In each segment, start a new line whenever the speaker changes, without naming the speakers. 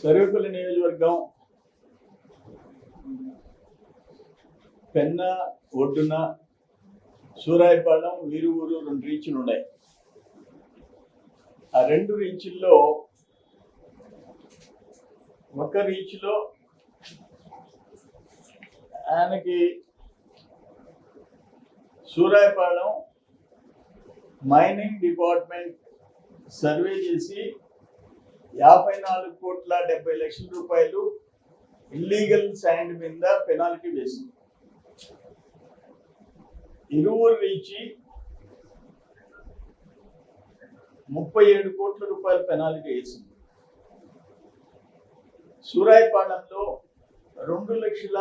సర్వేపల్లి నియోజకవర్గం పెన్న ఒడ్డున సూరాయపాలెం వీరువూరు రెండు రీచ్లు ఉన్నాయి. ఆ రెండు రీచ్ల్లో ఒక రీచ్లో ఆయనకి సూరాయపాలెం మైనింగ్ డిపార్ట్మెంట్ సర్వే చేసి యాభై నాలుగు కోట్ల డెబ్బై లక్షల రూపాయలు ఇల్లీగల్ శాండ్ మీద పెనాల్టీ వేసింది. ఇరువురు నుంచి ముప్పై ఏడు కోట్ల రూపాయల పెనాల్టీ వేసింది. సూరాయపాలెంలో రెండు లక్షల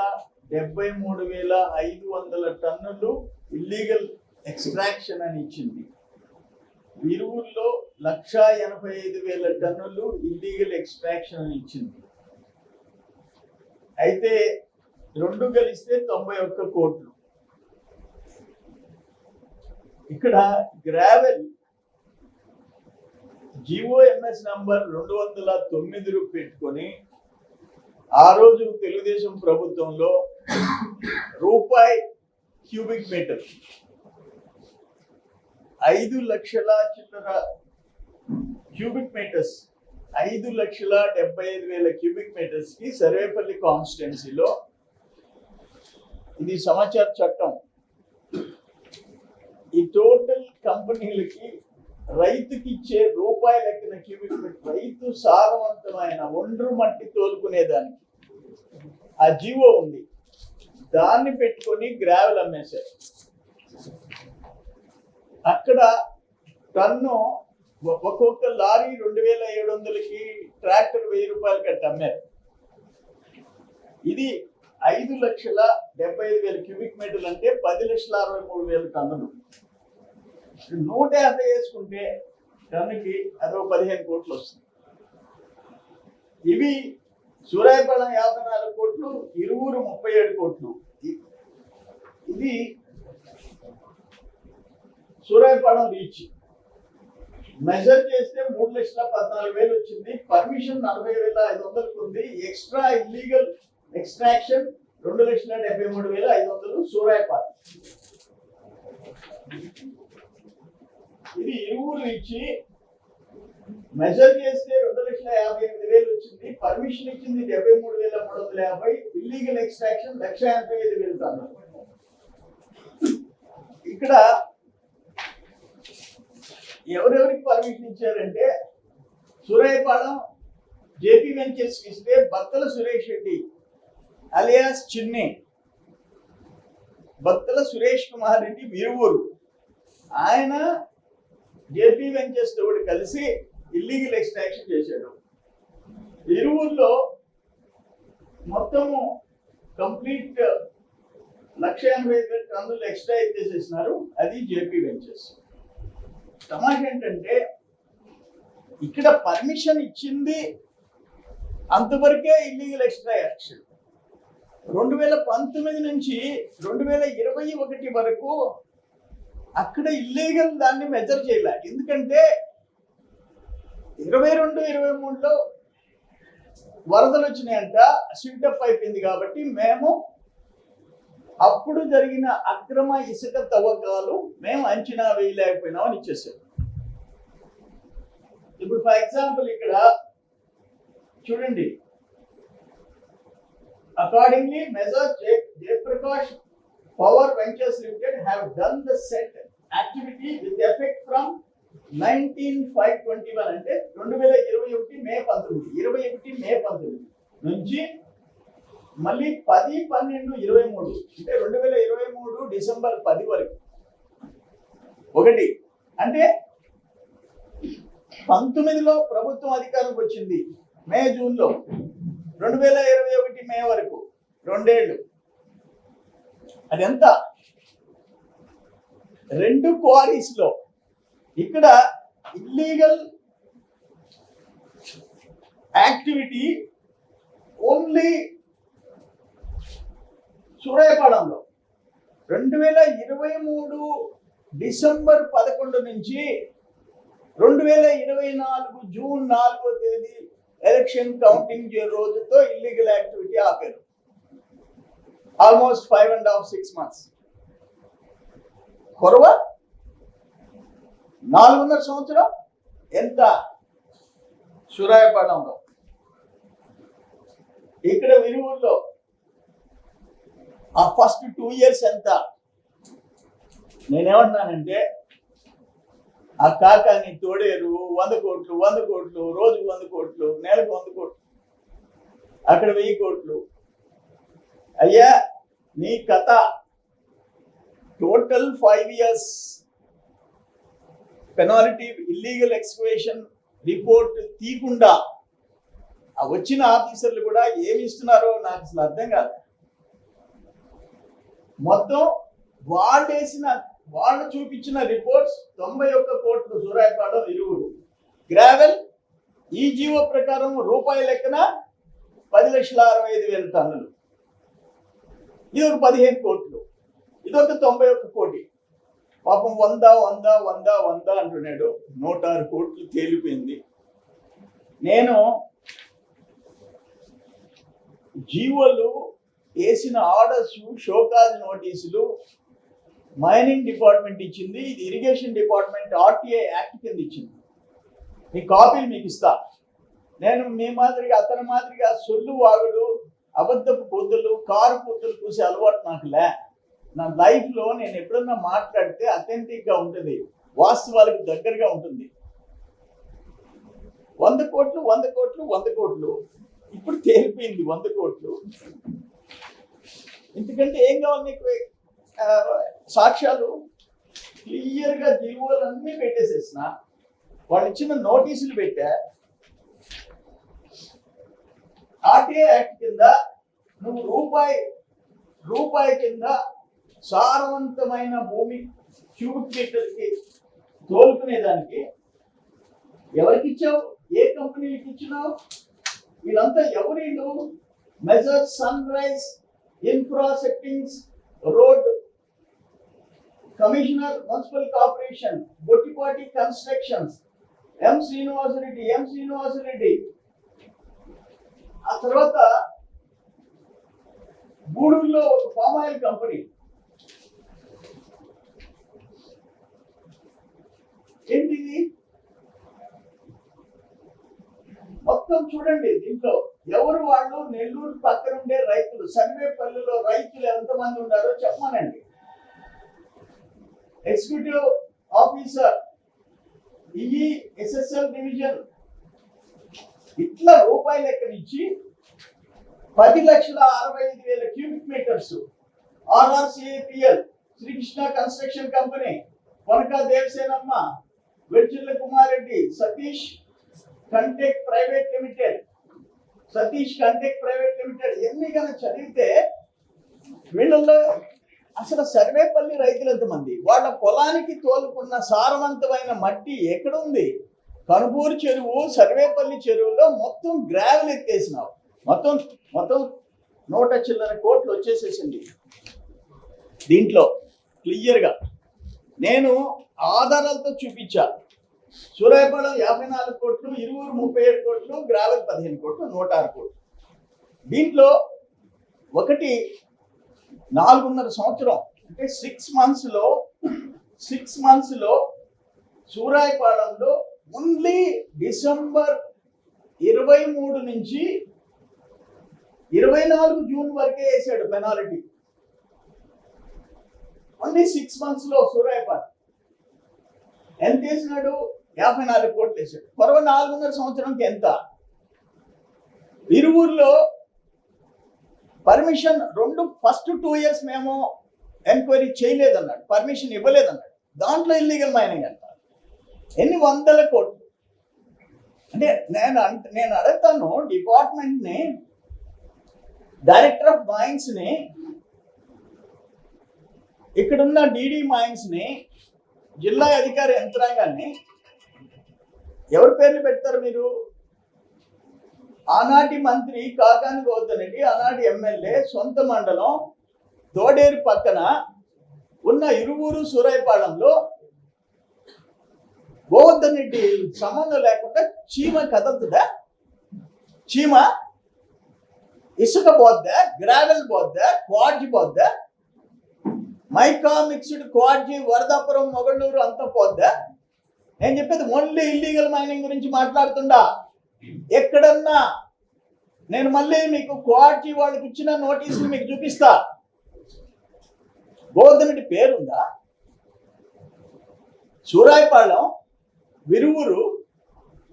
డెబ్బై మూడు వేల ఐదు వందల టన్నులు ఇల్లీగల్ ఎక్స్ట్రాక్షన్ అని ఇచ్చింది. ఇరువుల్లో లక్ష ఎనభై ఐదు వేల టన్నులు ఇల్లీగల్ ఎక్స్ట్రాక్షన్ ఇచ్చింది. అయితే రెండు కలిస్తే తొంభై ఒక్క కోట్లు. ఇక్కడ గ్రావెల్ జిఓఎంఎస్ నంబర్ రెండు వందల తొమ్మిది పెట్టుకొని ఆ రోజు తెలుగుదేశం ప్రభుత్వంలో రూపాయి క్యూబిక్ మీటర్ ఐదు లక్షల చిల్లర క్యూబిక్ మీటర్స్ ఐదు లక్షల డెబ్బై ఐదు వేల క్యూబిక్ మీటర్స్కి సర్వేపల్లి కాన్స్టిట్యున్సీలో ఇది సమాచార చట్టం. ఈ టోటల్ కంపెనీలకి రైతుకి ఇచ్చే రూపాయి లెక్కన క్యూబిక్ మీటర్ రైతు సారవంతమైన ఒండ్రు మట్టి తోలుకునేదానికి ఆ జీవో ఉంది. దాన్ని పెట్టుకొని గ్రావెల్ అమ్మేశారు. అక్కడ టన్ను ఒక్కొక్క లారీ రెండు వేల ఏడు వందలకి ట్రాక్టర్ వెయ్యి రూపాయలు కట్టి అమ్మారు. ఇది ఐదు లక్షల డెబ్బై ఐదు వేల క్యూబిక్ మీటర్లు అంటే పది లక్షల అరవై మూడు వేల టన్నులు. నూట యాభై వేసుకుంటే టన్నుకి అదో పదిహేను కోట్లు వస్తుంది. ఇవి సూరాయపాలెం యాభై నాలుగు కోట్లు ఇరువురు ముప్పై ఏడు కోట్లు. ఇది సూరాయపాలెం రీచ్ మెజర్ చేస్తే మూడు లక్షల పద్నాలుగు వేలు వచ్చింది. పర్మిషన్ నలభై వేల ఐదు వందలకు ఉంది. ఎక్స్ట్రా ఇల్లీగల్ ఎక్స్ట్రాక్షన్ రెండు లక్షల డెబ్బై మూడు వేల ఐదు వందలు సూరాయపాలెం ఇది ఇరువురు ఇచ్చి మెజర్ చేస్తే రెండు లక్షల యాభై ఎనిమిది వేలు వచ్చింది. పర్మిషన్ ఇచ్చింది డెబ్బై మూడు వేల మూడు వందల యాభై. ఇల్లీగల్ ఎక్స్ట్రాక్షన్ లక్ష ఎనభై ఐదు వేలు ఇక్కడ ఎవరెవరికి పర్మిషన్ ఇచ్చారంటే సూరాయపాలెం జేపీ వెంచర్స్ ఇస్తే బత్తల సురేష్ రెడ్డి అలియాస్ చిన్ని. బత్తల సురేష్ కుమార్ రెడ్డి వీరువూరు ఆయన జేపీ వెంచర్స్ తోటి కలిసి ఇల్లీగల్ ఎక్స్ట్రాక్షన్ చేశాడు. ఇరువుల్లో మొత్తము కంప్లీట్ లక్ష ఎనభై ఐదు వేల టన్నులు ఎక్స్ట్రా ఎత్తేసేసినారు. అది జేపీ వెంచర్స్ తమాష ఏంటంటే ఇక్కడ పర్మిషన్ ఇచ్చింది అంతవరకే ఇల్లీగల్ ఎక్స్ట్రా యాక్షన్ రెండు వేల పంతొమ్మిది నుంచి రెండు వేల ఇరవై ఒకటి వరకు అక్కడ ఇల్లీగల్ దాన్ని మెజర్ చేయలే. ఎందుకంటే ఇరవై రెండు ఇరవై మూడులో వరదలు వచ్చినాయంట స్విల్టప్ అయిపోయింది కాబట్టి మేము అప్పుడు జరిగిన అక్రమ ఇసుక తవ్వకాలు మేము అంచనా వేయలేకపోయినాం అని ఇచ్చేసారు. ఇప్పుడు ఫర్ ఎగ్జాంపుల్ ఇక్కడ చూడండి. Accordingly major Jayaprakash power ventures limited have done the set activity with effect from nineteen five twenty one అంటే రెండు వేల ఇరవై ఒకటి మే పంతొమ్మిది ఇరవై ఒకటి మే పంతొమ్మిది నుంచి మళ్ళీ పది పన్నెండు ఇరవై మూడు. అంటే రెండు వేల ఇరవై మూడు డిసెంబర్ పది వరకు. ఒకటి. అంటే పంతొమ్మిదిలో ప్రభుత్వం అధికారంకి వచ్చింది. మే జూన్లో. రెండు వేల ఇరవై ఒకటి మే వరకు. రెండేళ్ళు అది ఎంత? రెండు క్వారీస్లో. ఇక్కడ ఇల్లీగల్ యాక్టివిటీ ఓన్లీ సూర్యాపాడంలో రెండు వేల ఇరవై మూడు డిసెంబర్ పదకొండు నుంచి రెండు వేల ఇరవై నాలుగు జూన్ నాలుగో తేదీ ఎలక్షన్ కౌంటింగ్ రోజుతో ఇల్లీగల్ యాక్టివిటీ ఆపారు. Almost five and half six months. కొరవ? నాలుగున్నర సంవత్సరం? ఎంత? సురాయపడంలో ఇక్కడ విరువుల్లో ఆ ఫస్ట్ టూ ఇయర్స్ ఎంత? నేనేమంటున్నానంటే ఆ కాకాని తోడేరు వంద కోట్లు వంద కోట్లు రోజుకు వంద కోట్లు నెలకు వంద కోట్లు అక్కడ వెయ్యి కోట్లు. అయ్యా నీ కథ total five years penalty illegal excavation report తీయకుండా వచ్చిన ఆఫీసర్లు కూడా ఏమి ఇస్తున్నారో నాకు అసలు అర్థం కాదు. మొత్తం వాళ్ళు వేసిన వాళ్ళు చూపించిన రిపోర్ట్స్ తొంభై ఒక్క కోట్లు సూరాయపాడు ఇరువురు. గ్రావెల్ ఈ జీవో ప్రకారం రూపాయి లెక్కన పది లక్షల అరవై ఐదు వేల టన్నులు. ఇది ఒక పదిహేను కోట్లు. ఇది ఒక తొంభై ఒక్క కోటి. పాపం వంద వంద వంద వంద అంటున్నాడు. నూట ఆరు కోట్లు తేలిపోయింది. నేను జీవోలు వేసిన ఆర్డర్స్ షోకాజ్ నోటీసులు మైనింగ్ డిపార్ట్మెంట్ ఇచ్చింది ఇది ఇరిగేషన్ డిపార్ట్మెంట్ ఆర్టీఐ యాక్ట్ కింద ఇచ్చింది. మీ కాపీలు మీకు ఇస్తా. నేను మీ మాదిరిగా అతని మాదిరిగా సొల్లు వాగుడు అబద్ధపు పొద్దులు కారు పొద్దులు చూసే అలవాటు నాకు లే. నా లైఫ్లో నేను ఎప్పుడన్నా మాట్లాడితే అథెంటిక్గా ఉంటుంది. వాస్తవాలకు దగ్గరగా ఉంటుంది. వంద కోట్లు వంద కోట్లు వంద కోట్లు. ఇప్పుడు తేలిపోయింది వంద కోట్లు. ఎందుకంటే ఏం కావాలి నీకు? సాక్ష్యాలు క్లియర్గా జీవోలు పెట్టేసేసిన. వాళ్ళు ఇచ్చిన నోటీసులు పెట్టా. ఆర్టీఏ యాక్ట్ కింద నువ్వు రూపాయి రూపాయి కింద సారవంతమైన భూమి క్యూబిక్ మీటర్కి తోలుకునేదానికి ఎవరికి ఇచ్చావు? ఏ కంపెనీకి ఇచ్చినావు? వీళ్ళంతా ఎవరీళ్ళు? Major sunrise infra settings road commissioner municipal corporation Bottipati constructions M Srinivasa Reddy M Srinivasa Reddy ఆ తర్వాత గూడూరులో ఒక పామ్ ఆయిల్ కంపెనీ ఏంటిది? మొత్తం చూడండి దీంట్లో. ఎవరు వాళ్ళు? నెల్లూరు పక్కన ఉండే రైతులు. సర్వేపల్లిలో రైతులు ఎంతమంది ఉన్నారో చెప్పమనండి. ఎగ్జిక్యూటివ్ ఆఫీసర్ ఈ ఎస్ఎస్ఎల్ డివిజన్ ఇట్లా రూపాయలు ఎక్కడి నుంచి పది లక్షల అరవై ఐదు వేల cubic metres RRCAPL Srikrishna construction company Konaka Devasenamma Vedchilla Kumareddy Satish Contech private limited Satish Contech private limited ఎన్ని కనుక చదివితే వీళ్ళల్లో అసలు సర్వేపల్లి రైతులు ఎంతమంది? వాళ్ళ పొలానికి తోలుకున్న సారవంతమైన మట్టి ఎక్కడ ఉంది కనుపూరు చెరువు సర్వేపల్లి చెరువులో మొత్తం గ్రావెల్ ఎత్తేసినావు. మొత్తం మొత్తం నూట చిల్లర కోట్లు వచ్చేసేసింది. దీంట్లో క్లియర్గా నేను ఆధారాలతో చూపించా. సూరాయపాలెం యాభై నాలుగు కోట్లు ఇరువురు ముప్పై ఏడు కోట్లు గ్రావెల్ పదిహేను కోట్లు నూట ఆరు కోట్లు. దీంట్లో ఒకటి నాలుగున్నర సంవత్సరం అంటే సిక్స్ మంత్స్లో సిక్స్ మంత్స్లో సూరాయపాలెంలో ఓన్లీ డిసెంబర్ ఇరవై మూడు నుంచి ఇరవై నాలుగు జూన్ వరకే వేసాడు పెనాలిటీ. ఓన్లీ సిక్స్ మంత్స్లో సూరాయపాలెం ఎంత వేసినాడు? యాభై నాలుగు కోట్లు వేసాడు. మరో నాలుగున్నర సంవత్సరంకి ఎంత? ఇరువురులో పర్మిషన్ రెండు ఫస్ట్ టూ ఇయర్స్ మేము ఎంక్వైరీ చేయలేదన్నాడు. పర్మిషన్ ఇవ్వలేదన్నాడు. దాంట్లో ఇల్లీగల్ మైనింగ్ అంట. ఎన్ని వందల కోట్లు? అంటే నేను అంట నేను అడుగుతాను డిపార్ట్మెంట్ని డైరెక్టర్ ఆఫ్ మైన్స్ని ఇక్కడున్న డీడీ మైన్స్ని జిల్లా అధికారి యంత్రాంగాన్ని ఎవరి పేర్లు పెడతారు మీరు? ఆనాటి మంత్రి కాకాని గౌతమ్ రెడ్డి ఆనాటి ఎమ్మెల్యే సొంత మండలం దోడేరు పక్కన ఉన్న ఇరువురు సూరాయపాలెంలో గోవర్ధన్ రెడ్డి సంబంధం లేకుండా చీమ కదలుతుందా? చీమ ఇసుక పోద్దా? గ్రావెల్ పోద్దా? Quartz పోద్దా? Mica mixed quartz Varadapuram Mogalluru అంతా పోద్దా? నేను చెప్పేది ఓన్లీ ఇల్లీగల్ మైనింగ్ గురించి మాట్లాడుతుండా? ఎక్కడన్నా? నేను మళ్ళీ మీకు క్వాడ్జి వాళ్ళకి ఇచ్చిన నోటీసులు మీకు చూపిస్తా. గోధుమటి పేరుందా? సూరాయపాళెం విరువురు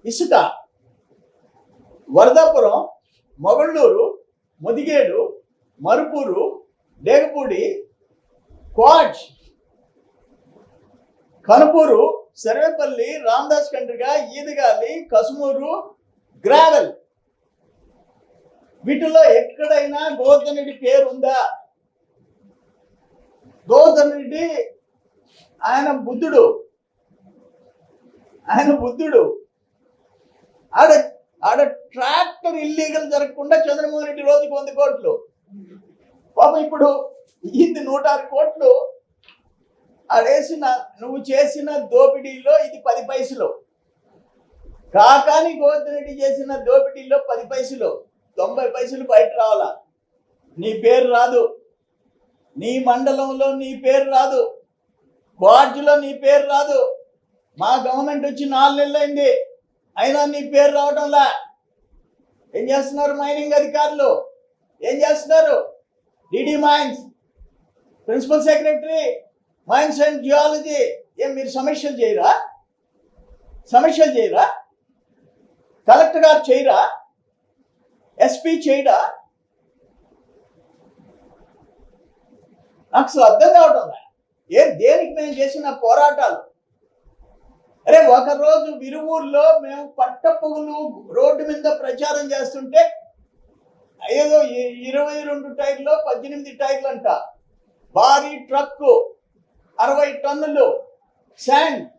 ఇసుక వరదాపురం మొగళ్ళూరు ముదిగేడు మరుపూరు డేగపూడి క్వాడ్జ్ కనుపూరు సర్వేపల్లి రామదాస్ కండ్రిగ ఈదగాలి కసుమూరు గ్రావెల్. వీటిలో ఎక్కడైనా గోధనుడి పేరు ఉందా గోధనుడి ఆయన బుద్ధుడు. ఆయన బుద్ధుడు. ఆడ ఆడ ట్రాక్టర్ ఇల్లీగల్ జరగకుండా చంద్రమోహన్ రెడ్డి రోజుకి వంద కోట్లు. పాపం ఇప్పుడు ఇది నూట ఆరు కోట్లు అదేసిన నువ్వు చేసిన దోపిడీలో ఇది పది పైసలు. కాకాని గోవర్ధన్ రెడ్డి చేసిన దోపిడీలో పది పైసలు. తొంభై పైసలు బయట రావాలా. నీ పేరు రాదు. నీ మండలంలో నీ పేరు రాదు. వార్డులో నీ పేరు రాదు. మా గవర్నమెంట్ వచ్చి నాలుగు నెలలు అయింది. అయినా నీ పేరు రావడంలా ఏం చేస్తున్నారు మైనింగ్ అధికారులు? ఏం చేస్తున్నారు? DD mines. Principal secretary mines and geology ఏం మీరు సమీక్షలు చేయరా? సమీక్షలు చేయరా? కలెక్టర్ గారు చేయరా? ఎస్పీ చేయడా? నాకు అసలు అర్థం కావటం ఏ దేనికి మేము చేసిన పోరాటాలు? అరే ఒకరోజు విరువూరులో మేము పట్టపుగులు రోడ్డు మీద ప్రచారం చేస్తుంటే ఏదో ఇరవై రెండు టైర్లో పద్దెనిమిది టైర్లు అంట. భారీ ట్రక్కు. అరవై టన్నులు శాండ్.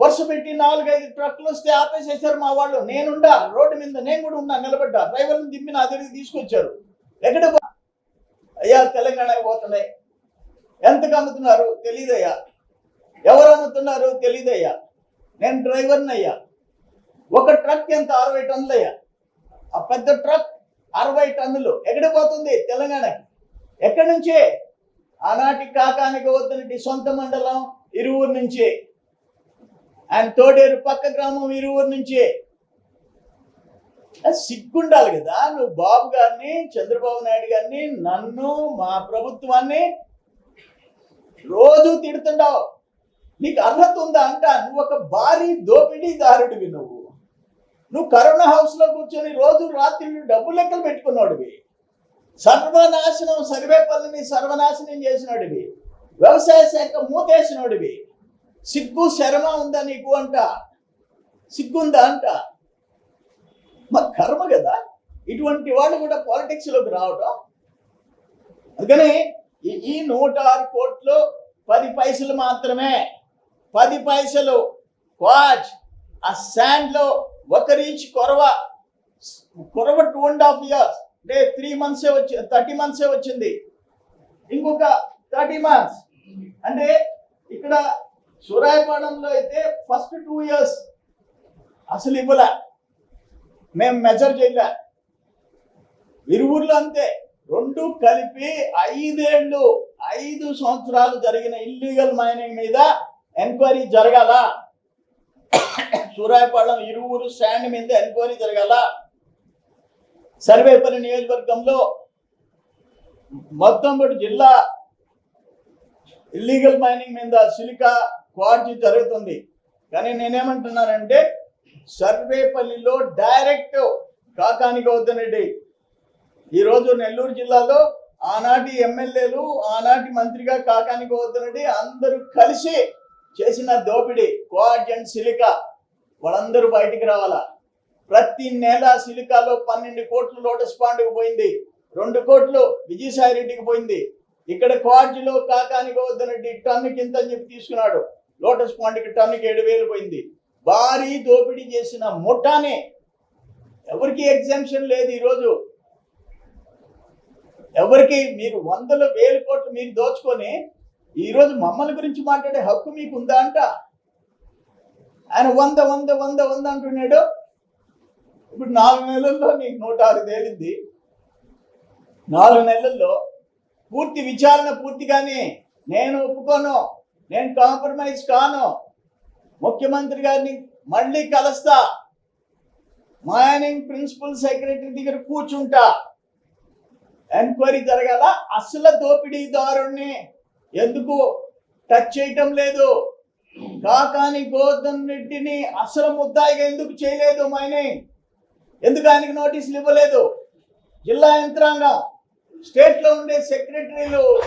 వరుస పెట్టి నాలుగైదు ట్రక్కులు వస్తే ఆపేసేసారు మా వాళ్ళు. నేనుండా రోడ్డు మీద నేను కూడా ఉన్నా నిలబడ్డా. డ్రైవర్ని దింపి నా దగ్గరికి తీసుకొచ్చారు. ఎక్కడ అయ్యా తెలంగాణకి పోతున్నాయి. ఎంతకు అమ్ముతున్నారు? తెలీదయ్యా. ఎవరు అమ్ముతున్నారు? తెలీదయ్యా. నేను డ్రైవర్ని అయ్యా ఒక ట్రక్ ఎంత? అరవై టన్నులు అయ్యా ఆ పెద్ద ట్రక్ అరవై టన్నులు. ఎక్కడ పోతుంది? తెలంగాణకి. ఎక్కడి నుంచి? ఆనాటి కాకానికి వద్దనటి సొంత మండలం ఇరువురు నుంచే. ఆయన తోడేరు పక్క గ్రామం ఇరువురు నుంచే. సిగ్గుండాలి కదా. నువ్వు బాబు గారిని చంద్రబాబు నాయుడు గారిని నన్ను మా ప్రభుత్వాన్ని రోజు తిడుతుండవు నీకు అర్హత ఉందా అంట. నువ్వు ఒక భారీ దోపిడీదారుడివి నువ్వు. నువ్వు కరోనా హౌస్లో కూర్చొని రోజు రాత్రి డబ్బు లెక్కలు పెట్టుకున్నాడువి. సర్వనాశనం సర్వేపల్లిని సర్వనాశనం చేసినాడివి. వ్యవసాయ శాఖ మూతేసినోడివి. సిగ్గు శరమ ఉందా నీకు అంట. సిగ్గుందా అంట. మా కర్మ కదా. ఇటువంటి వాళ్ళు కూడా పాలిటిక్స్లోకి రావటం. అందుకని ఈ- నూట ఆరు కోట్లు పది పైసలు మాత్రమే. పది పైసలు. వాచ్ ఆ శాండ్లో ఒక రీచ్ కొరవ. కొరవ టూ అండ్ హాఫ్ ఇయర్స్ అంటే త్రీ మంత్సే వచ్చి థర్టీ మంత్సే వచ్చింది. ఇంకొక థర్టీ మంత్స్ అంటే ఇక్కడ సూరాయపాడంలో అయితే ఫస్ట్ టూ ఇయర్స్ అసలు ఇవ్వలే. మేము మెజర్ చేయలే. ఇరువురులో అంతే. రెండు కలిపి ఐదేళ్ళు ఐదు సంవత్సరాలు జరిగిన ఇల్లీగల్ మైనింగ్ మీద ఎంక్వైరీ జరగాల. సూరాయపాలెం ఇరువురు స్టాండ్ మీద ఎంక్వైరీ జరగాల. సర్వేపల్లి నియోజకవర్గంలో మొత్తం కూడా జిల్లా ఇల్లీగల్ మైనింగ్ మీద సిలికా క్వార్జీ జరుగుతుంది. కానీ నేనేమంటున్నానంటే సర్వేపల్లిలో డైరెక్ట్ కాకాని గౌతమ్ రెడ్డి ఈరోజు నెల్లూరు జిల్లాలో ఆనాటి ఎమ్మెల్యేలు ఆనాటి మంత్రిగా కాకాని గోవర్ధన్ రెడ్డి అందరూ కలిసి చేసిన దోపిడీ క్వార్జ్ అండ్ సిలికా. వాళ్ళందరూ బయటికి రావాలా? ప్రతి నెల సిలికాలో పన్నెండు కోట్లు లోటస్ పాండ్కి పోయింది. రెండు కోట్లు విజయసాయి రెడ్డికి పోయింది. ఇక్కడ క్వాడ్జిలో కాకానికి గోవర్ధన్ టన్ను కింద అని చెప్పి తీసుకున్నాడు. లోటస్ పాండ్కి టన్నుకి ఏడు వేలు పోయింది. భారీ దోపిడీ చేసిన ముఠానే ఎవరికి ఎగ్జామ్షన్ లేదు ఈరోజు. ఎవరికి మీరు వందల వేల కోట్లు మీరు దోచుకొని ఈరోజు మమ్మల్ని గురించి మాట్లాడే హక్కు మీకు ఉందా అంట? ఆయన వంద వంద వంద వంద అంటున్నాడు. ఇప్పుడు నాలుగు నెలల్లో నీకు నూట ఆరు తేలింది. నాలుగు నెలల్లో పూర్తి విచారణ పూర్తిగానే నేను ఒప్పుకోను నేను కాంప్రమైజ్ కాను. ముఖ్యమంత్రి గారిని మళ్ళీ కలుస్తా. మైనింగ్ ప్రిన్సిపల్ సెక్రటరీ దగ్గర కూర్చుంటా. ఎంక్వైరీ జరగాల అసలు దోపిడీదారుణ్ణి ఎందుకు? టచ్ చేయటం లేదు. కాకాని గోధన్ రెడ్డిని అసలు ముద్దాయిగా ఎందుకు చేయలేదు మైనింగ్ ఎందుకు ఆయనకి నోటీసులు ఇవ్వలేదు? జిల్లా యంత్రాంగం స్టేట్లో ఉండే సెక్రటరీలు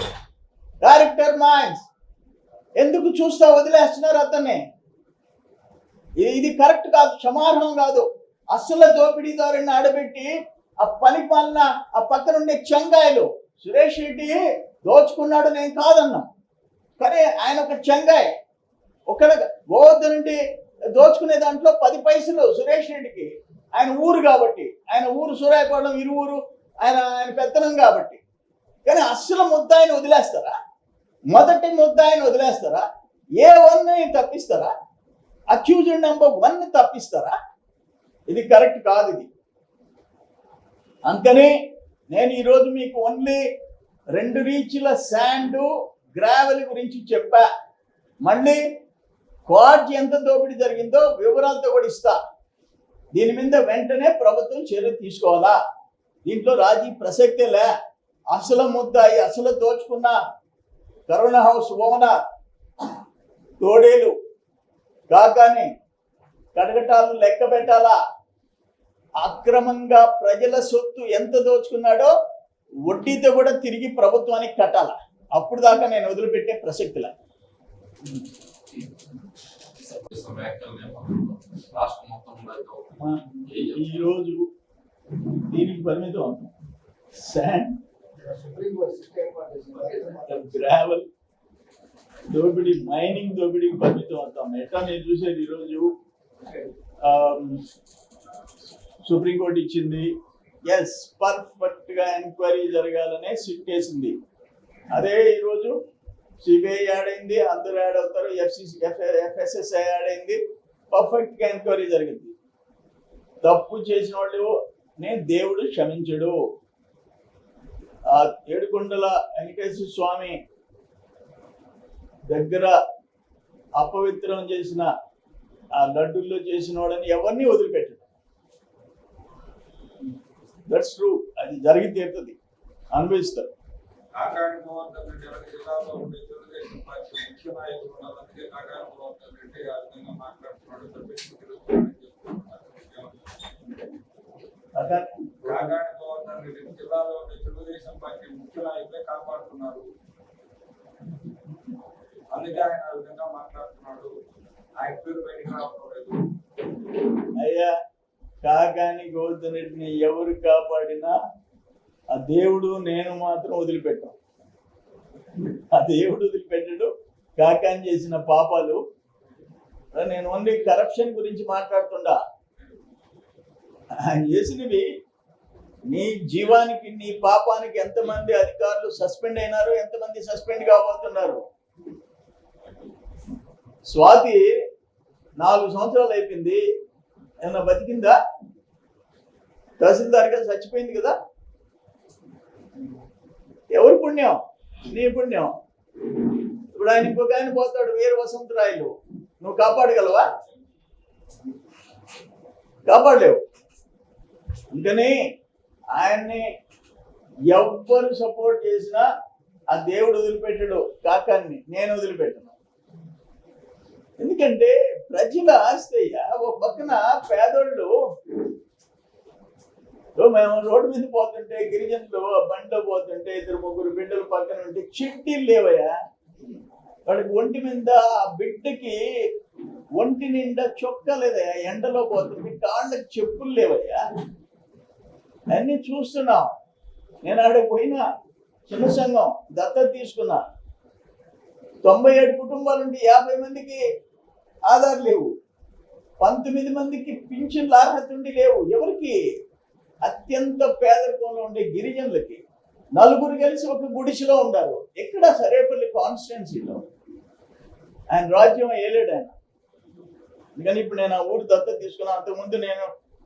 డైరెక్టర్ మైన్స్ ఎందుకు చూస్తా వదిలేస్తున్నారు అతన్ని? ఇది- ఇది కరెక్ట్ కాదు క్షమార్హం కాదు. అసలు దోపిడీదారుని ఆడబెట్టి ఆ పని పాలన ఆ పక్కన ఉండే చెంగాయలు సురేష్ రెడ్డి దోచుకున్నాడు నేను కాదన్నా. కానీ ఆయన ఒక చెంగాయ్. ఒకడ గోవర్ధన్ రెడ్డి దోచుకునే దాంట్లో పది పైసలు సురేష్ రెడ్డికి. ఆయన ఊరు కాబట్టి ఆయన ఊరు సూరాయపాలెం ఇరు ఊరు ఆయన ఆయన పెత్తనం కాబట్టి. కానీ అస్సలు ముద్దాయిని వదిలేస్తారా? మొదటి ముద్దాయిని వదిలేస్తారా? ఏ వన్ తప్పిస్తారా? అక్యూజ్డ్ నెంబర్ వన్ తప్పిస్తారా? ఇది కరెక్ట్ కాదు ఇది. అందుకని నేను ఈరోజు మీకు ఓన్లీ రెండు రీచ్ల శాండ్ గ్రావెల్ గురించి చెప్పా. మళ్ళీ క్వాడ్జ్ ఎంత దోపిడీ జరిగిందో వివరాలతో కూడా ఇస్తా. దీని మీద వెంటనే ప్రభుత్వం చర్య తీసుకోవాలా? దీంట్లో రాజీ ప్రసక్తే లే. అసలు ముద్దాయి అసలు దోచుకున్న కరోనా హౌస్ ఓనర్ తోడేలు కాకాని కడగటాలు లెక్క పెట్టాలా? అక్రమంగా ప్రజల సొత్తు ఎంత దోచుకున్నాడో వడ్డీతో కూడా తిరిగి ప్రభుత్వానికి కట్టాల? అప్పుడు దాకా నేను వదిలిపెట్టే ప్రసక్తిలా
రాష్ట్రం మొత్తం కూడా?
ఈరోజు దీనికి పరిమితం అవుతాం. శాండ్ గ్రావెల్ దోపిడీ మైనింగ్ దోపిడీకి పరిమితం అవుతాం. ఎట్లా నేను చూసేది ఈరోజు సుప్రీంకోర్టు ఇచ్చింది. ఎస్ పర్ఫెక్ట్గా ఎంక్వైరీ జరగాలనే సిట్ వేసింది అదే ఈరోజు సిబిఐ యాడ్ అయింది అందరూ యాడ్ అవుతారు ఎఫ్సిసి ఎఫ్ఎస్ఎస్ఐ యాడ్ అయింది. పర్ఫెక్ట్గా ఎంక్వైరీ జరిగింది. తప్పు చేసిన వాళ్ళు నేను దేవుడు క్షమించడు. ఆ ఏడుకొండల వెంకటేశ్వర స్వామి దగ్గర అపవిత్రం చేసిన ఆ లడ్డుల్లో చేసిన వాళ్ళని ఎవరిని వదిలిపెట్టడు. దట్స్ ట్రూ అది జరిగి తీరుతుంది. అనుభవిస్తారు.
కాకాని గోవర్ధన్ రెడ్డి ఎవరి జిల్లాలో ఉండే తెలుగుదేశం పార్టీ ముఖ్య నాయకులు ఉన్నారు. అందుకే కాకాని గోవర్ధన్ రెడ్డి ఆ విధంగా మాట్లాడుతున్నాడు. కాకాని గోవర్ధన్ రెడ్డి జిల్లాలో ఉండే తెలుగుదేశం పార్టీ ముఖ్య నాయకులే కాపాడుతున్నారు. అందుకే ఆయన ఆ విధంగా మాట్లాడుతున్నాడు. ఆయన పేరు బయటికి రావడం లేదు
అయ్యా కాకాని గోవర్ధన్ రెడ్డిని ఎవరు కాపాడినా ఆ దేవుడు నేను మాత్రం వదిలిపెట్టాం ఆ దేవుడు వదిలిపెట్టడు. కాకాని చేసిన పాపాలు. నేను ఓన్లీ కరప్షన్ గురించి మాట్లాడుతుండా? ఆయన చేసినవి నీ జీవానికి నీ పాపానికి ఎంతమంది అధికారులు సస్పెండ్ అయినారు ఎంతమంది సస్పెండ్ కాబోతున్నారు? స్వాతి నాలుగు సంవత్సరాలు అయిపోయింది. ఏమన్నా బతికిందా? తహసీల్దార్గా చచ్చిపోయింది కదా? ఎవరి పుణ్యం? నీ పుణ్యం. ఇప్పుడు ఆయన ఇంకొక ఆయన పోతాడు వీర వసంతరాయలు. నువ్వు కాపాడగలవా? కాపాడలేవు. అందుకని ఆయన్ని ఎవ్వరు సపోర్ట్ చేసినా ఆ దేవుడు వదిలిపెట్టడు కాకాన్ని నేను వదిలిపెట్టను. ఎందుకంటే ప్రజల ఆస్తి ఒక పక్కన పేదోళ్ళు మేము రోడ్డు మీద పోతుంటే గిరిజనులు బండిలో పోతుంటే ఇద్దరు ముగ్గురు బిడ్డలు పక్కన ఉంటే చిట్టీలు లేవయ్యా. వాడికి ఒంటి మీద ఆ బిడ్డకి ఒంటి నిండా చొక్క లేదయ్యా. ఎండలో పోతుంది కాళ్ళకి చెప్పులు లేవయ్యా. అన్నీ చూస్తున్నాం. నేను ఆడికి పోయినా చిన్న సంఘం దత్తత తీసుకున్నా. తొంభై ఏడు కుటుంబాలు ఉంటే యాభై మందికి ఆధార్ లేవు. పంతొమ్మిది మందికి పింఛన్లు అర్హత ఉండి లేవు. ఎవరికి? అత్యంత పేదరికంలో ఉండే గిరిజనులకి నలుగురు కలిసి ఒక గుడిసెలో ఉండారు. ఎక్కడ సరేపల్లి కాన్స్టిట్యున్సీలో. ఆయన రాజ్యం వేయలేడు ఆయన అందుకని ఇప్పుడు నేను ఆ ఊరు దత్తత తీసుకున్నాను అంతకుముందు నేను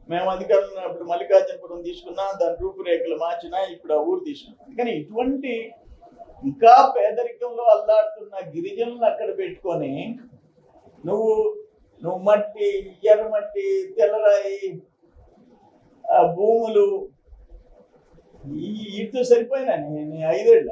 మేము అధికారులు ఉన్నప్పుడు మల్లికార్జునపురం తీసుకున్నా దాని రూపురేఖలు మార్చినా ఇప్పుడు ఆ ఊరు తీసుకున్నాం. అందుకని ఇటువంటి ఇంకా పేదరికంలో అల్లాడుతున్న గిరిజనులను అక్కడ పెట్టుకొని నువ్వు నువ్వు మట్టి ఎర్రమట్టి తెల్లరాయి భూములు ఈ వీటితో సరిపోయినా నేను ఐదేళ్ళ.